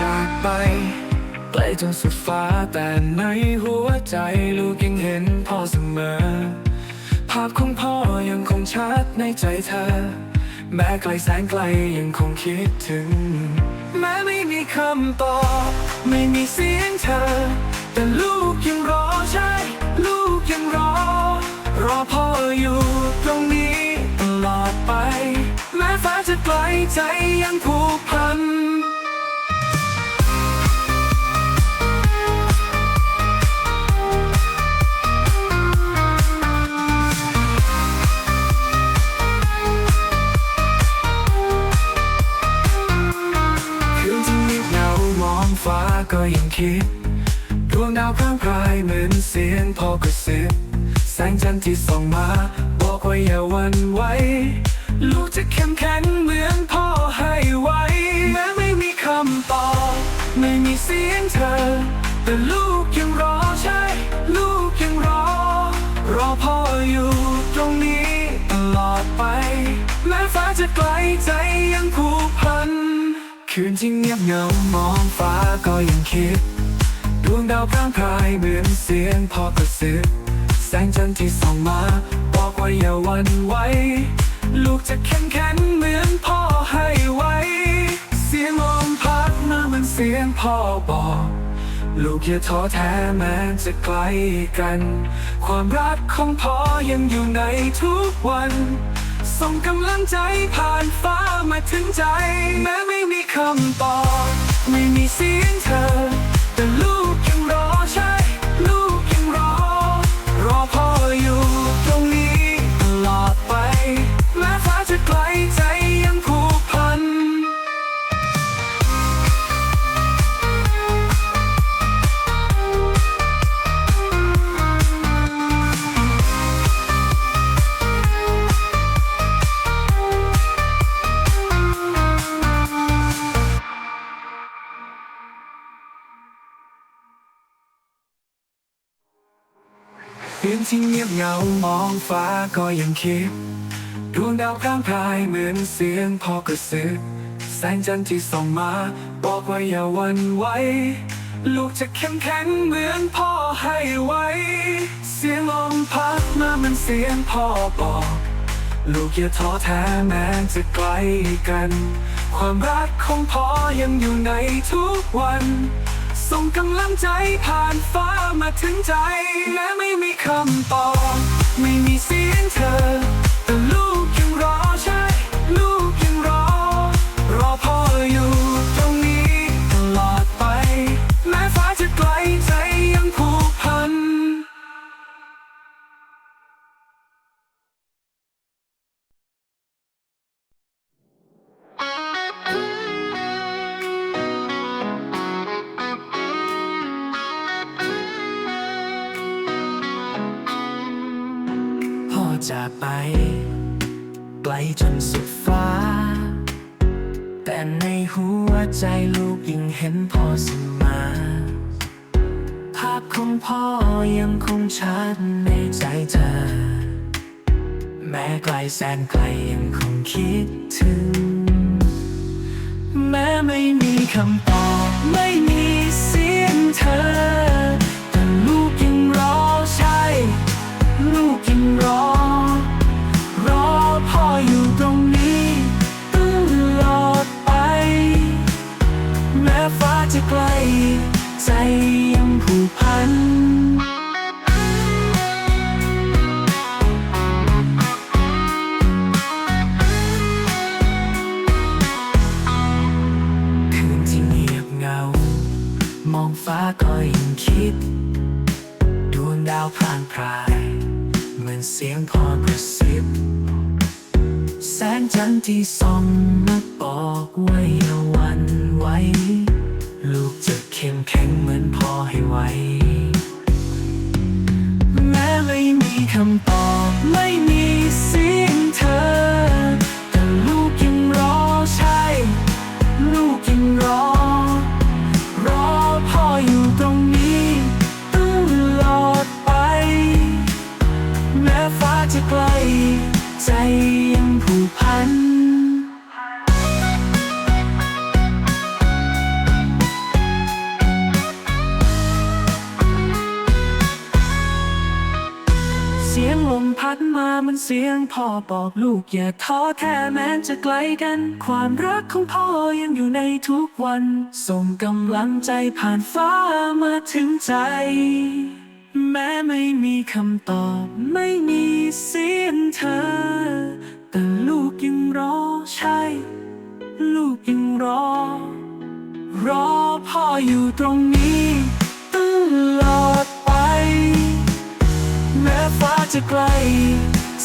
จากไปไกลจนสุดฟ้าแต่ในหัวใจลูกยังเห็นพ่อเสมอ ภาพของพ่อยังคงชัดในใจเธอ แม้ไกลแสนไกลยังคงคิดถึง แม้ไม่มีคำตอบไม่มีเสียงเธอ แต่ลูกยังรอใช่ ลูกยังรอ รอพ่ออยู่ตรงนี้ตลอดไป แม้ฟ้าจะไกลใจยังผูกพัน ก็ยังคิด ดวงดาวพร่างพรายเหมือนเสียงพ่อกระซิบแสงจันทร์ที่ส่องมา บอกว่าอย่าหวันไหวลูกจะเข้มแข็งเหมือนพ่อให้ไว้ แม้ไม่มีคำตอบ ไม่มีเสียงเธอ แต่ลูกยังรอใช่ ลูกยังรอ รอพ่ออยู่ตรงนี้ตลอดไป แม้ฟ้าจะไกลใจยังผูกพัน คืนที่เงียบเหงามองฟ้าก็ยังคิด ดวงดาวพร่างพรายเหมือนเสียงพ่อกระซิบแสงจันทร์ที่ส่องมาบอกว่าอย่าวันไหวลูกจะเข้มแข็งเหมือนพ่อให้ไว้ เสียงลมพัดมาเหมือนเสียงพ่อบอก ลูกอย่าท้อแท้แม้จะไกลกัน ความรักของพ่อยังอยู่ในทุกวัน ส่งกำลังใจผ่านฟ้ามาถึงใจ แม้ไม่มีคำตอบ ไม่มีเสียงเธอ แต่ลูก เพียงที่เงียบเหงามองฟ้าก็ยังคิดดวงดาวพร่างพรายเหมือนเสียงพ่อกระซิบแสงจันทร์ที่ส่องมา บอกว่าอย่าวันไหวลูกจะเข้มแข็งเหมือนพ่อให้ไว้ เสียงลมพัดมาเหมันเสียงพ่อบอก ลูกอย่าท้อแท้แม้จะไกลกัน ความรักของพ่อยังอยู่ในทุกวัน ส่งกำลังใจผ่านฟ้ามาถึงใจแม้ไม่มีคำตอบ ไม่มีเสียงเธอแต่ลู ที่ส่องนักบอกว่าอย่าวันไว้ ลูกจะเข้มแข็งเหมือนพ่อให้ไวแม้ไม่มีคำตอบไม่มี เสียงพ่อบอกลูกอย่าท้อแท้แม้จะไกลกัน ความรักของพ่อยังอยู่ในทุกวัน ส่งกำลังใจผ่านฟ้ามาถึงใจ แม้ไม่มีคำตอบไม่มีเสียงเธอ แต่ลูกยังรอใช่ ลูกยังรอ รอพ่ออยู่ตรงนี้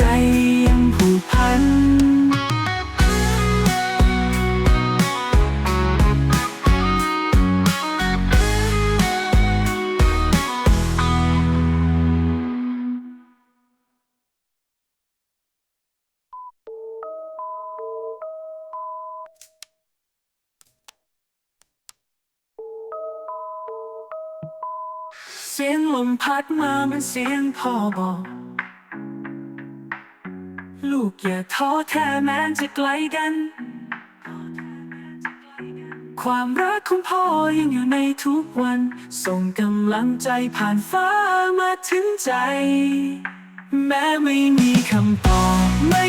ใจยังผูกพัน เสียงลมพัดมาเหมันเสียงพ่อบอก ลูกอย่าท้อแท้แม้จะไกลกัน ความรักของพ่อยังอยู่ในทุกวัน ส่งกำลังใจผ่านฟ้ามาถึงใจ แม้ไม่มีคำตอบไม่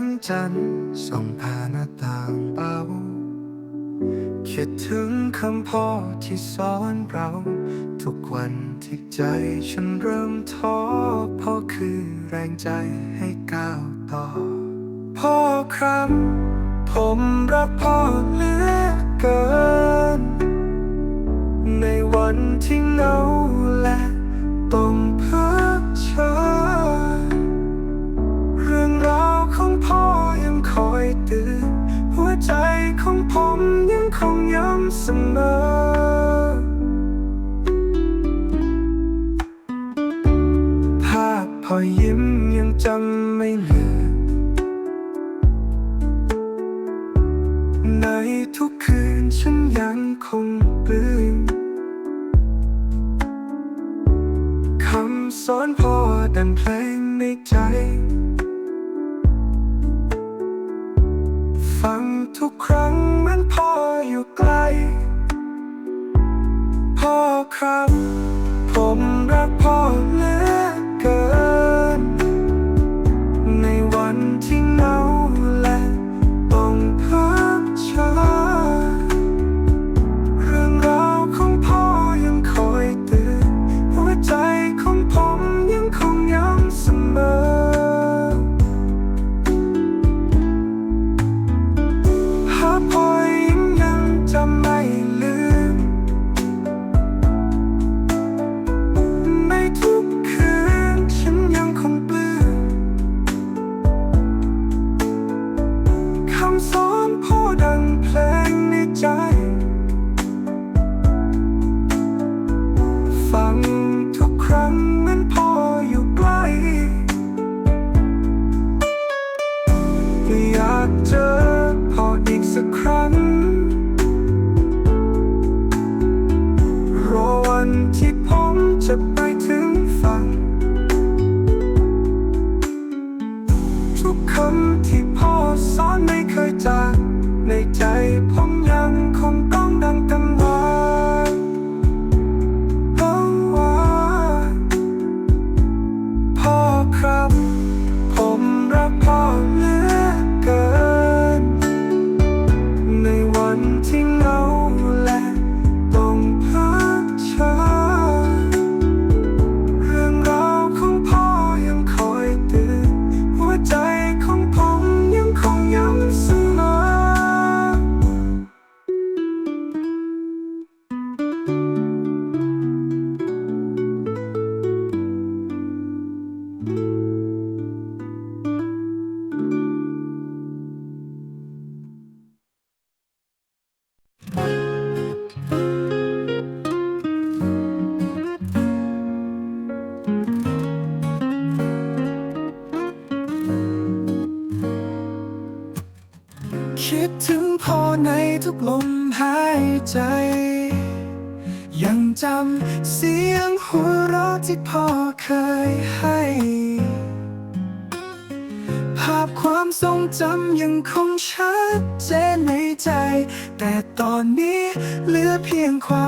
งจันทร์ส่องผ่านหน้าต่างเบาคิดถึงคำพ่อที่สอนเรา ทุกวันที่ใจฉันเริ่มท้อพ่อคือแรงใจให้ก้าวต่อ พ่อครับ ผมรักพ่อเหลือเกิน ในวันที่เหงาและต้องเพิกเชิญำเสมอ ภาพพอยิ้มยังจำไม่ลืมในทุกคืนฉันยังคงปลื้มคำสอนพ่อดังเพลงในใจฟังทุกครั้งเหมือนพ่อ ครับ ผมรักพ่อ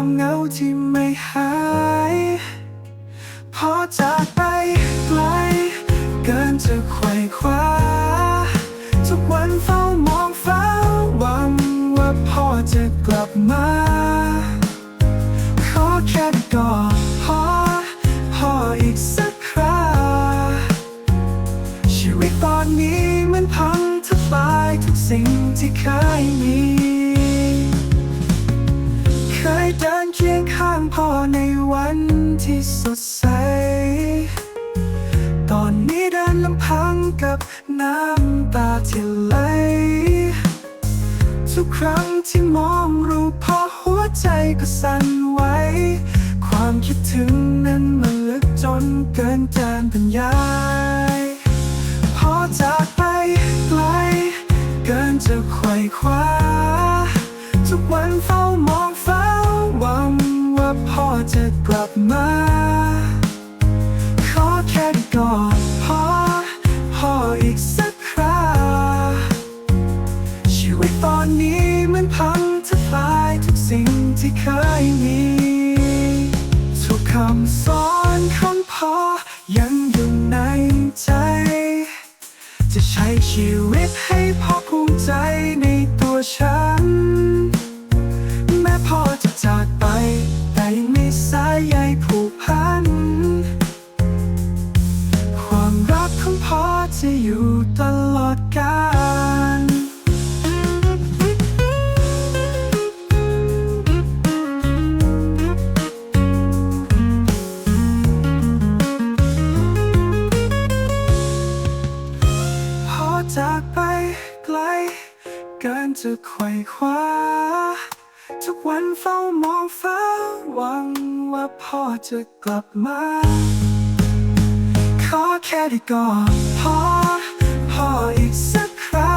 ความเหงาที่ไม่หาย พอจากไปไกล เกินจะไขว่คว้า ทุกวันเฝ้ามองฟ้าหวังว่าพ่อจะกลับมา ขอแค่กอดพ่อพ่ออีกสักคราชีวิตตอนนี้มันพังทลายทุกสิ่งที่เคยมี คียงข้างพ่อในวันที่สดใส ตอนนี้เดินลำพังกับน้ำตาที่ไหล ทุกครั้งที่มองรูปพ่อหัวใจก็สั่นไหว ความคิดถึงนั้นมันลึกจนเกินการบรรยายพอจากไปไกล เกินจะไขว่คว้า ทุกวันเฝ้ามอง หวังว่าพ่อจะกลับมา ขอแค่ได้กอดพ่อพ่ออีกสักคราชีวิตตอนนี้มันพังทลายทุกสิ่งที่เคยมี ทุกคำสอนของพ่อยังอยู่ในใจ จะใช้ชีวิตให้พ่อภูมิใจในตัวฉัน จะอยู่ตลอดกาลพอจากไปไกล เกินจะไขว่คว้า ทุกวันเฝ้ามองฟ้าหวังว่าพ่อจะกลับมาขอแค่ได้กอด พ่อพ่ออีกสักครา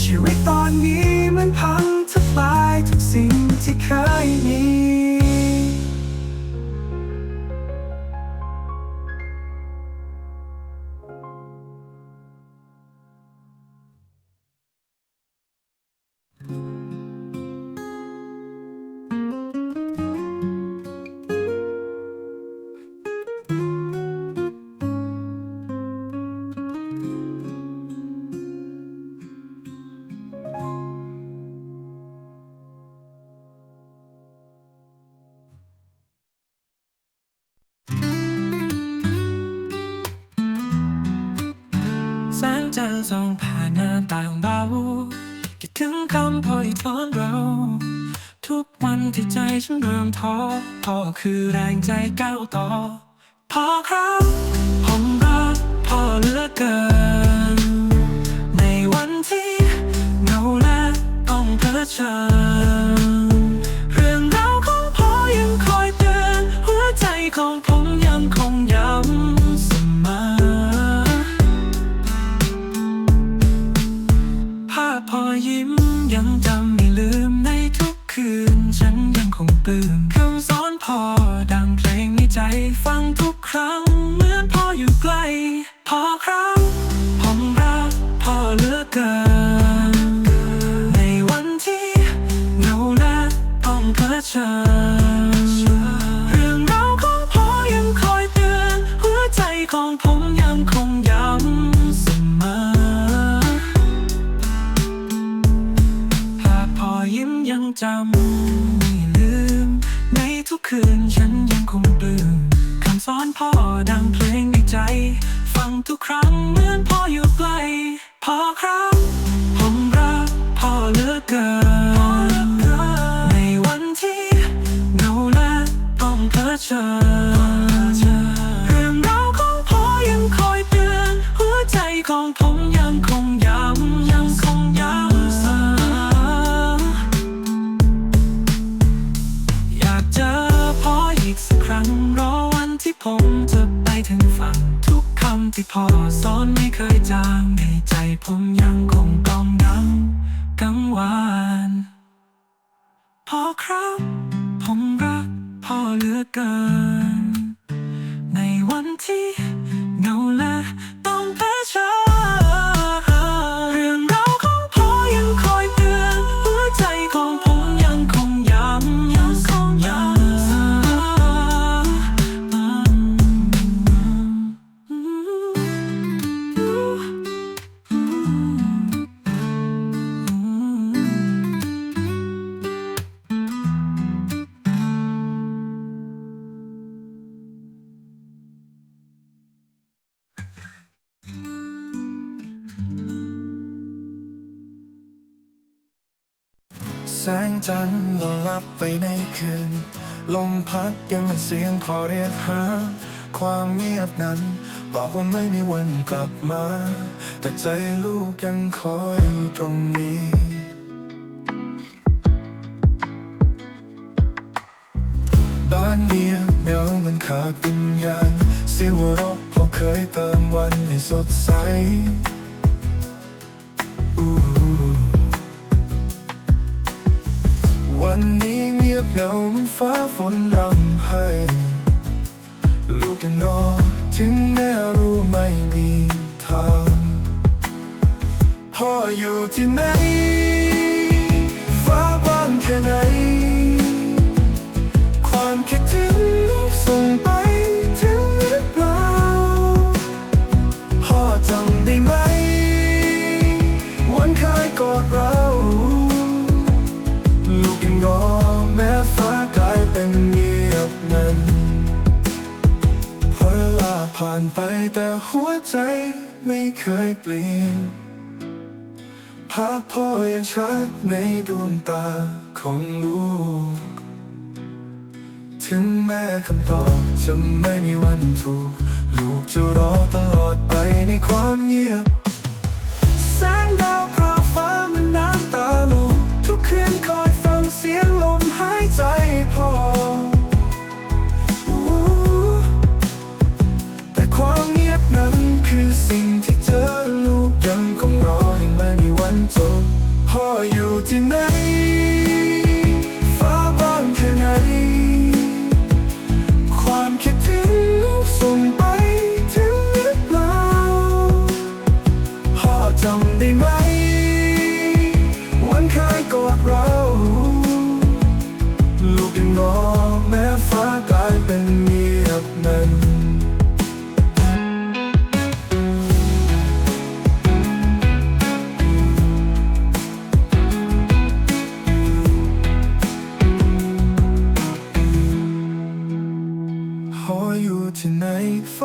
ชีวิตตอนนี้มันพังทลายทุกสิ่งที่เคยมี ส่องผ่านหน้าตาของเราคิดถึงคำพ่อที่สอนเรา ทุกวันที่ใจฉันเริ่มท้อพ่อคือแรงใจก้าวต่อพ่อครับ ผมรักพ่อเหลือเกิน ม พ่ จันทร์หลับไปในคืน ลมพัดยังเป็นเสียงพอเรียกหา ความเงียบนั้น บอกว่าไม่มีวันกลับมา แต่ใจลูกยังคอยอยู่ตรงนี้บ้านเงียบเหงาเหมันขาดวิญญาณเสียงหัวเราะพอเคยเติมวันให้สดใส งาเหมันฟ้าฝนรำให้ ลูกยังรอถึงแม้รู้ไม่มีทางพ่ออยู่ที่ไหน ฟ้าบ้างแค่ไหนานไปแต่หัวใจไม่เคยเปลี่ยน ภาพพ่อยังชัดในดวงตาของลูก ถึงแม้คำตอบจะไม่มีวันถูก ลูกจะรอตลอดไปในความเงียบ แสงดาวพราฟ้ามันน้ำตาลูก ทุกคืนคอยฟังเสียงลมหายใจพ่อ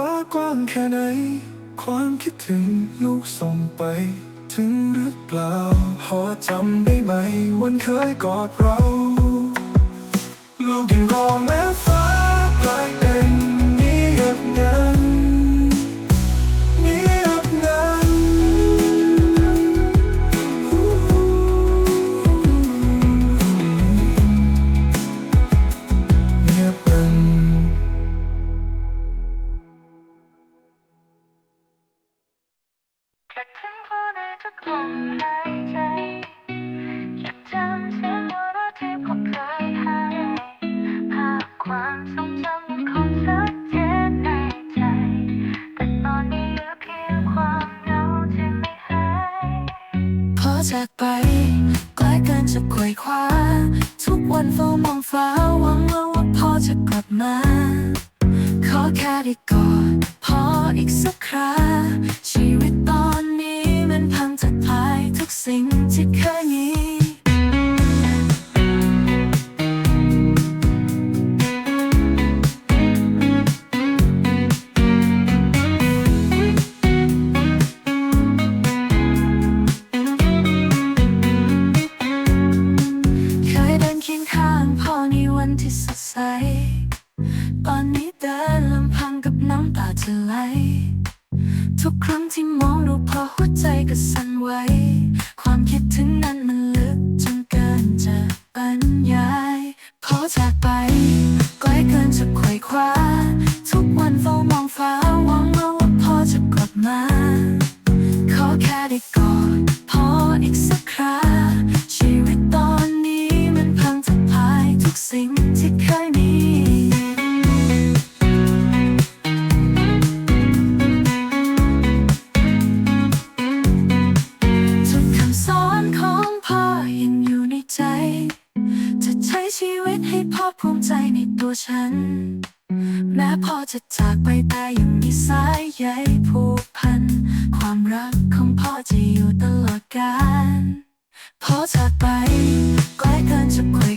ฟ้ากว้างแค่ไหน ความคิดถึงลูกส่งไป ถึงหรือเปล่า พอจำได้ไหม วันเคยกอดเรา ลูกยังรอแม้ฟ้ากลายเป็นเงี จากไปใกล้เกินจะไขว่คว้า ทุกวันเฝ้ามองฟ้าหวังว่าว่าพ่อจะกลับมา ขอแค่ได้กอดพ่ออีกสักคราชีวิตตอนนี้มันพังจากภายทุกสิ่งที่เคย พอจากไปใกล้เกินจะคุย